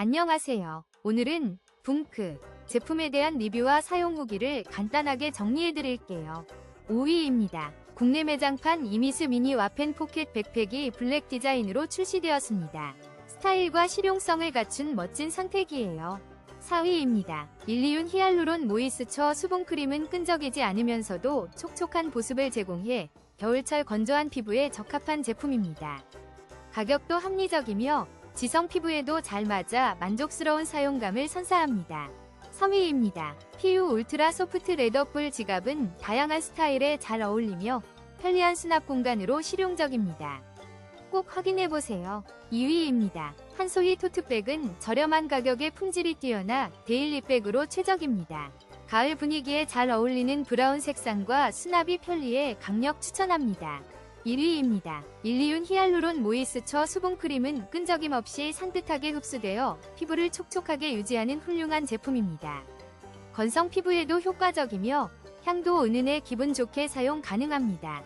안녕하세요. 오늘은 붕크 제품에 대한 리뷰와 사용 후기를 간단하게 정리해 드릴게요. 5위입니다. 국내 매장판 이미스 미니 와펜 포켓 백팩이 블랙 디자인으로 출시되었습니다. 스타일과 실용성을 갖춘 멋진 선택이에요. 4위입니다. 일리윤 히알루론 모이스처 수분크림은 끈적이지 않으면서도 촉촉한 보습을 제공해 겨울철 건조한 피부에 적합한 제품입니다. 가격도 합리적이며 지성 피부에도 잘 맞아 만족스러운 사용감을 선사합니다. 3위입니다. PU 울트라 소프트 레더풀 지갑은 다양한 스타일에 잘 어울리며 편리한 수납 공간으로 실용적입니다. 꼭 확인해보세요. 2위입니다. 한소희 토트백은 저렴한 가격에 품질이 뛰어나 데일리백으로 최적입니다. 가을 분위기에 잘 어울리는 브라운 색상과 수납이 편리해 강력 추천합니다. 1위입니다. 일리윤 히알루론 모이스처 수분크림은 끈적임 없이 산뜻하게 흡수되어 피부를 촉촉하게 유지하는 훌륭한 제품입니다. 건성 피부에도 효과적이며 향도 은은해 기분 좋게 사용 가능합니다.